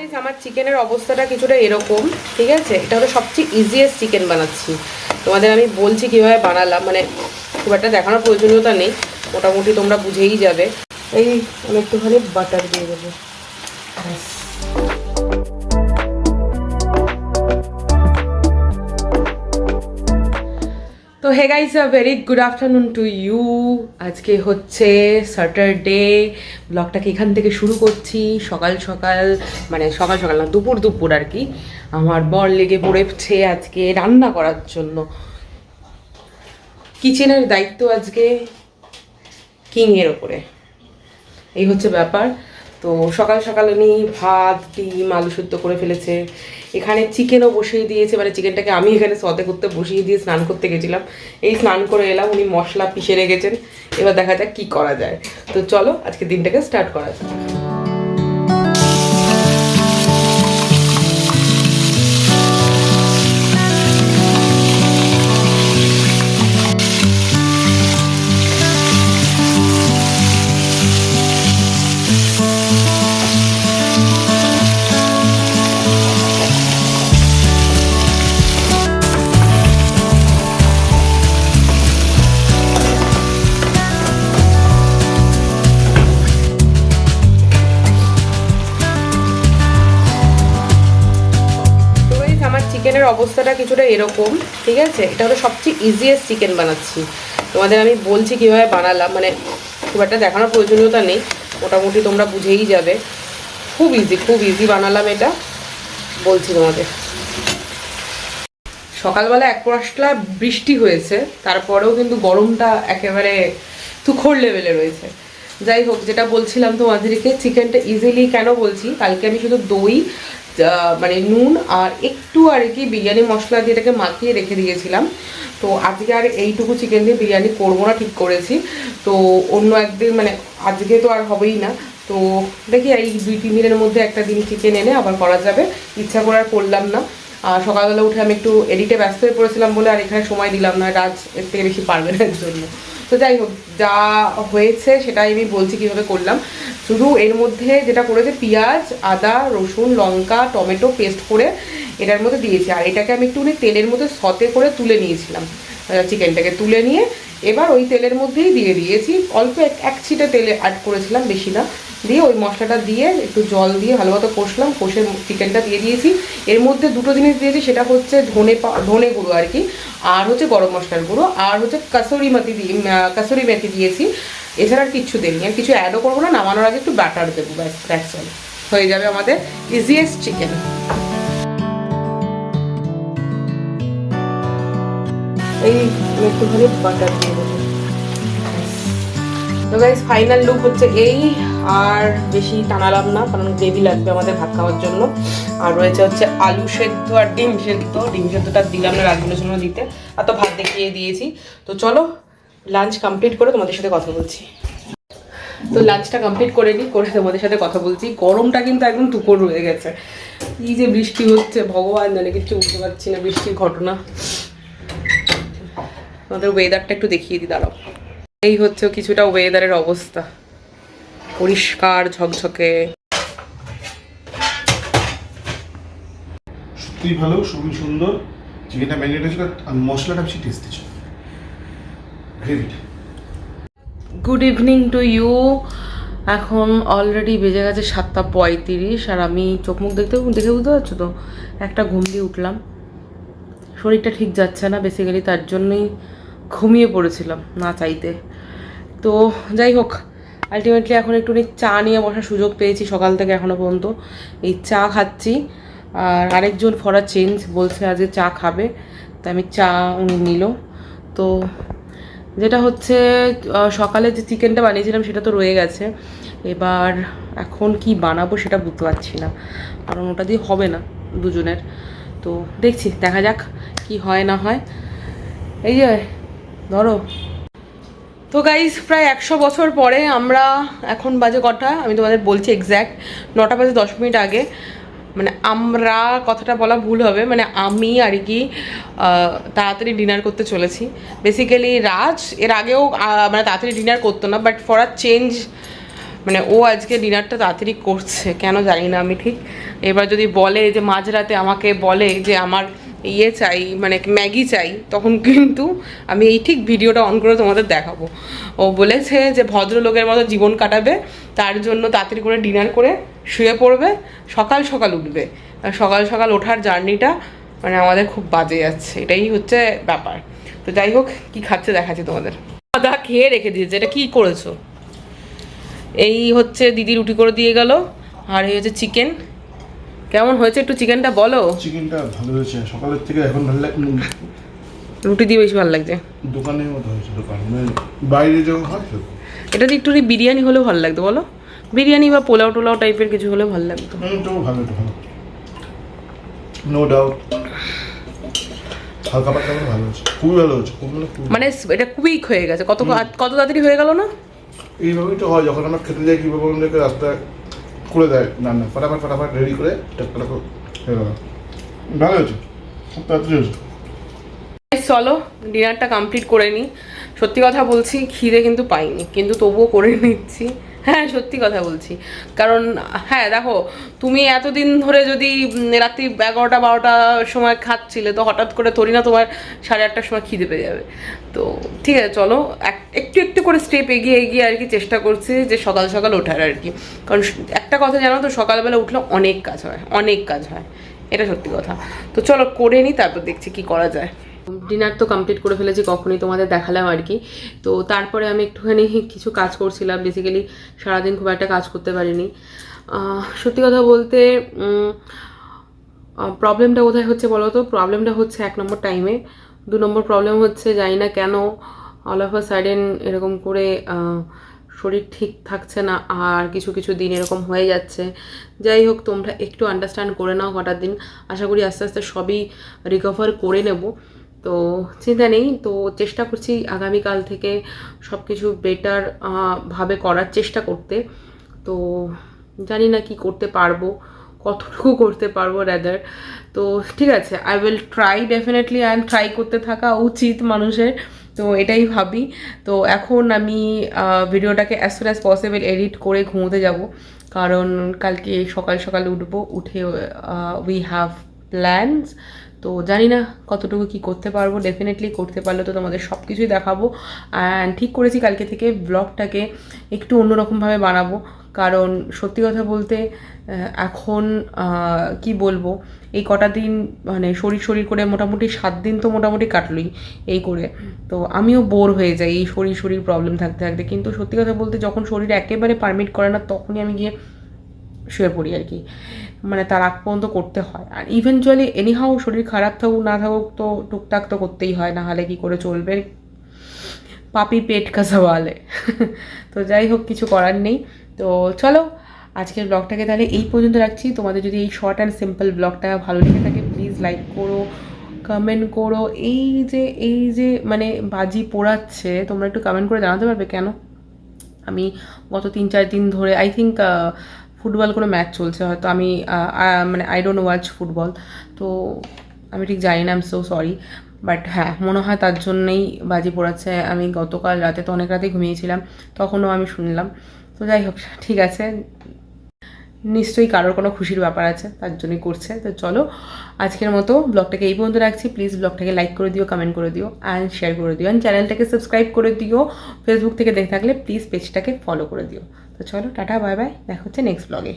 Guys আমার চিকেনের অবস্থাটা কিছুটা এরকম, ঠিক আছে? এটা হলো সবচেয়ে ইজিয়েস্ট চিকেন বানাচ্ছি। তোমাদের আমি বলছি কীভাবে বানালাম মানে খুব একটা দেখানোর প্রয়োজনীয়তা নেই, মোটামুটি তোমরা বুঝেই যাবে। এই, আমি একটুখানি বাটার দিয়ে দেবো। ব্যাস। তো hey guys a very good afternoon to you আজকে হচ্ছে স্যাটারডে ব্লগটাকে এখান থেকে শুরু করছি। সকাল সকাল মানে সকাল সকাল না, দুপুর দুপুর আর কি। আমার বর লেগে পড়েছে আজকে রান্না করার জন্য। কিচেনের দায়িত্ব আজকে। কিংয়ের ওপরে। এই হচ্ছে ব্যাপার। তো সকাল সকাল উনি ভাত, ডিম, আলু সুদ্ধ করে ফেলেছে। এখানে চিকেনও বসিয়ে দিয়েছে মানে চিকেনটাকে আমি এখানে সতে করতে বসিয়ে দিয়ে স্নান করতে গেছিলাম। এই স্নান করে এলাম, উনি মশলা পিষে রেখেছেন। এবার দেখা যাক কী করা যায়। তো চলো আজকে দিনটাকে স্টার্ট করা যাক। অবস্থাটা কিছুটা এরকম, ঠিক আছে? এটা হলো সবচেয়ে ইজিয়েস্ট চিকেন বানাচ্ছি। তোমাদের আমি বলছি কীভাবে বানালাম মানে খুব একটা দেখানোর প্রয়োজনীয়তা নেই, মোটামুটি তোমরা বুঝেই যাবে। খুব ইজি খুব ইজি বানালাম এটা, বলছি তোমাদের। সকালবেলা এক পশলা বৃষ্টি হয়েছে, তারপরেও কিন্তু গরমটা একেবারে তুখোর লেভেলে রয়েছে। যাই হোক, যেটা বলছিলাম তোমাদেরকে চিকেনটা ইজিলি কেন বলছি, কালকে আমি শুধু দই মানে নুন আর একটু আর কি বিরিয়ানি মশলা দিয়ে এটাকে মাখিয়ে রেখে দিয়েছিলাম। তো আজকে আর এইটুকু চিকেন দিয়ে বিরিয়ানি করব না, ঠিক করেছি। তো অন্য একদিন মানে আজকে তো আর হবেই না। তো দেখি এই দুই, তিন দিনের মধ্যে একটা দিন চিকেন এনে আবার করা যাবে। ইচ্ছা করে আর করলাম না। আর সকালবেলা উঠে আমি একটু এডিটে ব্যস্ত হয়ে পড়েছিলাম বলে আর এখানে সময় দিলাম না রাজ এর থেকে বেশি পারবে না এর জন্য। তো যাই হোক, যা হয়েছে সেটাই আমি বলছি কীভাবে করলাম। শুধু এর মধ্যে যেটা করেছে, পেঁয়াজ, আদা, রসুন, লঙ্কা, টমেটো পেস্ট করে এটার মধ্যে দিয়েছি। আর এটাকে আমি একটুখানি তেলের মধ্যে সতে করে তুলে নিয়েছিলাম চিকেনটাকে তুলে নিয়ে। এবার ওই তেলের মধ্যেই দিয়ে দিয়েছি। অল্প এক এক ছিটে তেলে অ্যাড করেছিলাম, বেশি না। দিয়ে ওই মশলাটা দিয়ে একটু জল দিয়ে ভালো মতো কষলাম, কষে চিকেনটা দিয়ে দিয়েছি। এর মধ্যে দুটো জিনিস দিয়েছি, সেটা হচ্ছে ধনে ধনে গুঁড়ো আর কি, আর হচ্ছে গরম মশলার গুঁড়ো, আর হচ্ছে কাসুরি মেথি দিয়ে কাসুরি মেথি দিয়েছি। এছাড়া আর কিচ্ছু দেয়নি আর কিছু অ্যাডও করব না, নামানোর আগে একটু ব্যাটার দেবো, ব্যাস হয়ে যাবে আমাদের ইজিয়েস্ট চিকেন এই একটুখানি বাটার দিয়ে দেবো। তো ফাইনাল লুক হচ্ছে এই আর বেশি টানালাম না, কারণ গ্রেভি লাগবে আমাদের ভাত খাওয়ার জন্য। আর রয়েছে হচ্ছে আলু সেদ্ধ আর ডিম সেদ্ধ। ডিম সেদ্ধটা দিলাম না রাজগুলোর জন্য দিতে, আর তো ভাত দেখিয়ে দিয়েছি। তো চলো লাঞ্চ কমপ্লিট করে তোমাদের সাথে কথা বলছি। তো লাঞ্চটা কমপ্লিট করে নিই করে তোমাদের সাথে কথা বলছি। গরমটা কিন্তু একদম টুকর রয়ে গেছে। এই যে বৃষ্টি হচ্ছে, ভগবান জানে কিছু বুঝতে পারছি না বৃষ্টির ঘটনা। আমাদের ওয়েদারটা একটু দেখিয়ে দিই, দাঁড়াও। এই হচ্ছে কিছুটা ওয়েদারের অবস্থা। পরিষ্কার ঝকঝকে। সত্যিই ভালো খুবই সুন্দর। চিকেনটা ম্যারিনেট হয়েছিল আর মশলাটা বেশি টেস্টি ছিল। গ্রেভিটা গুড ইভিনিং টু ইউ এখন অলরেডি বেজে গেছে সাতটা পঁয়ত্রিশ আর আমি চোখ মুখ দেখতে দেখে বুঝতে পারছ তো? একটা ঘুম দিয়ে উঠলাম। শরীরটা ঠিক যাচ্ছে না বেসিক্যালি তার জন্যই ঘুমিয়ে পড়েছিলাম না চাইতে। তো যাই হোক আলটিমেটলি এখন একটুখানি চা নিয়ে বসার সুযোগ পেয়েছি সকাল থেকে এখনও পর্যন্ত। এই চা খাচ্ছি আর আরেকজন ফরা চেঞ্জ বলছে আজকে চা খাবে, তো আমি চা উনি নিল। তো যেটা হচ্ছে সকালে যে চিকেনটা বানিয়েছিলাম সেটা তো রয়ে গেছে। এবার এখন কি বানাবো সেটা বুঝতে পারছি না, কারণ ওটা দিয়ে হবে না দুজনের। তো দেখছি, দেখা যাক কি হয় না হয়। এই যে, ধরো তো গাইজ প্রায় একশো বছর পরে আমরা এখন বাজে কটা? আমি তোমাদের বলছি এক্স্যাক্ট নটা বাজে দশ মিনিট আগে। মানে আমরা কথাটা বলা ভুল হবে। মানে আমি আর কি তাড়াতাড়ি ডিনার করতে চলেছি। বেসিক্যালি রাজ, এর আগেও মানে তাড়াতাড়ি ডিনার করতো না বাট ফর আ চেঞ্জ মানে ও আজকে ডিনারটা তাড়াতাড়ি করছে। কেন জানি না আমি ঠিক। এবার যদি বলে যে মাঝরাতে আমাকে বলে যে আমার ইয়ে চাই মানে ম্যাগি চাই, তখন কিন্তু আমি এই ঠিক ভিডিওটা অন করে তোমাদের দেখাবো। ও বলেছে যে ভদ্রলোকের মতো জীবন কাটাবে, তার জন্য তাড়াতাড়ি করে ডিনার করে শুয়ে পড়বে, সকাল সকাল উঠবে। সকাল সকাল ওঠার জার্নিটা মানে আমাদের খুব বাজে যাচ্ছে, এটাই হচ্ছে ব্যাপার। তো যাই হোক, কী খাচ্ছে দেখাচ্ছি তোমাদের। আদা খেয়ে রেখে দিয়েছে, এটা কী করেছ? এই হচ্ছে দিদি রুটি করে দিয়ে গেল, আর এই হচ্ছে চিকেন কেমন হয়েছে একটু চিকেনটা বলো? চিকেনটা ভালো হয়েছে সকালের থেকে এখন ভালো লাগে রুটি দিয়ে বেশি ভালো লাগছে। দোকানের মতো হয়েছে দোকান মানে বাইরে যখন হয় এটা একটু বিরিয়ানি হলেও ভালো লাগতো বলো। বিরিয়ানি বা পোলাও টোলাও টাইপের কিছু হলে ভালো লাগতো। ভালো তো ভালো। নো ডাউট হালকা পাতলা ভালো হয়েছে খুবই ভালো হয়েছে মানে মানে এটা কুইক হয়ে গেছে কত কত তাড়াতাড়ি হয়ে গেল না? এইভাবেই তো হয় যখন আমরা খেতে যাই কীভাবে আমাদেরকে রাস্তায় করে দেয় না না ফটাফট ফটাফট রেডি করে টাটকা ভালো হয়েছে, খুব তাড়াতাড়ি হয়েছে। চলো ডিনারটা কমপ্লিট করে নিই। সত্যি কথা বলছি, খিদে কিন্তু পাইনি, কিন্তু তবুও করে নিচ্ছি। হ্যাঁ সত্যি কথা বলছি। কারণ হ্যাঁ দেখো, তুমি এতদিন ধরে যদি রাত্রি এগারোটা বারোটার সময় খাচ্ছিলে, তো হঠাৎ করে ধরি না তোমার সাড়ে আটটার সময় খিদে পেয়ে যাবে। তো ঠিক আছে, চলো, এক- একটু একটু করে স্টেপ এগিয়ে এগিয়ে আর কি চেষ্টা করছি যে সকাল সকাল ওঠার আর কি। কারণ একটা কথা জানো তো, সকালবেলা উঠলে অনেক কাজ হয়, অনেক কাজ হয়। এটা সত্যি কথা। তো চলো করে নিই তারপর দেখছি কি করা যায়। ডিনার তো কমপ্লিট করে ফেলেছি, কখনই তোমাদের দেখালাম আর কি। তো তারপরে আমি একটুখানি কিছু কাজ করছিলাম বেসিক্যালি সারাদিন খুব একটা কাজ করতে পারিনি। সত্যি কথা বলতে প্রবলেমটা কোথায় হচ্ছে বলো তো? প্রবলেমটা হচ্ছে এক নম্বর টাইমে দু নম্বর প্রবলেম হচ্ছে জানি না কেন অল অফ আ সাডেন এরকম করে শরীর ঠিক থাকছে না আর কিছু কিছু দিন এরকম হয়ে যাচ্ছে। যাই হোক, তোমরা একটু আন্ডারস্ট্যান্ড করে নাও হঠাৎ দিন। আশা করি আস্তে আস্তে সবই রিকভার করে নেব। তো চিন্তা নেই, তো চেষ্টা করছি আগামীকাল থেকে সব কিছু বেটার ভাবে করার চেষ্টা করতে। তো জানি না কি করতে পারব, কতটুকু করতে পারব র্যাদার তো ঠিক আছে I will try definitely I and try করতে থাকা উচিত মানুষের, তো এটাই ভাবি। তো এখন আমি ভিডিওটাকে as soon as possible edit করে ঘুমোতে যাব, কারণ কালকে সকাল সকাল উঠবো, উঠে উই হ্যাভ প্ল্যানস তো জানি না কতটুকু কি করতে পারব ডেফিনেটলি করতে পারলে তো তোমাদের সব কিছুই দেখাবো। অ্যান্ড ঠিক করেছি কালকে থেকে ব্লগটাকে একটু অন্যরকমভাবে বানাবো। কারণ সত্যি কথা বলতে এখন কি বলব, এই কটা দিন মানে শরীর শরীর করে মোটামুটি সাত দিন তো মোটামুটি কাটলোই এই করে। তো আমিও বোর হয়ে যাই এই শরীর শরীর প্রবলেম থাকতে থাকতে। কিন্তু সত্যি কথা বলতে যখন শরীর একেবারে পারমিট করে না, তখনই আমি গিয়ে শুয়ে পড়ি আর কি। মানে তার আগ পর্যন্ত করতে হয়। আর ইভেনচুয়ালি এনিহাও শরীর খারাপ থাকুক, না থাকুক তো টুকটাক তো করতেই হয়, না হলে কি করে চলবে? পাপি পেট কা সওয়াল তো যাই হোক, কিছু করার নেই। তো চলো, আজকের ব্লগটাকে তাহলে এই পর্যন্ত রাখছি। তোমাদের যদি এই শর্ট অ্যান্ড সিম্পল ব্লগটা ভালো লেগে থাকে প্লিজ লাইক করো কমেন্ট করো। এই যে এই যে মানে বাজি পোড়াচ্ছে, তোমরা একটু কমেন্ট করে জানাতে পারবে কেন? আমি গত তিন, চার দিন ধরে আই থিঙ্ক ফুটবল কোনো ম্যাচ চলছে হয়তো, আমি মানে আই ডোন্ট ওয়াচ ফুটবল, তো আমি ঠিক জানি না আম সো সরি বাট হ্যাঁ মনে হয় তার জন্যই বাজি পড়াচ্ছে। আমি গতকাল রাতে তো অনেক রাতে ঘুমিয়েছিলাম, তখনও আমি শুনলাম। তো যাই হোক, ঠিক আছে, নিশ্চয়ই কারোর কোনো খুশির ব্যাপার আছে, তার জন্যই করছে। তো চলো, আজকের মতো ব্লগটাকে এই পর্যন্ত রাখছি। প্লিজ ব্লগটাকে লাইক করে দিও কমেন্ট করে দিও অ্যান্ড শেয়ার করে দিও অ্যান্ড চ্যানেলটাকে সাবস্ক্রাইব করে দিও। ফেসবুক থেকে দেখে থাকলে প্লিজ পেজটাকে ফলো করে দিও। তো চলো টাটা বাই বাই দেখা হচ্ছে নেক্সট ব্লগে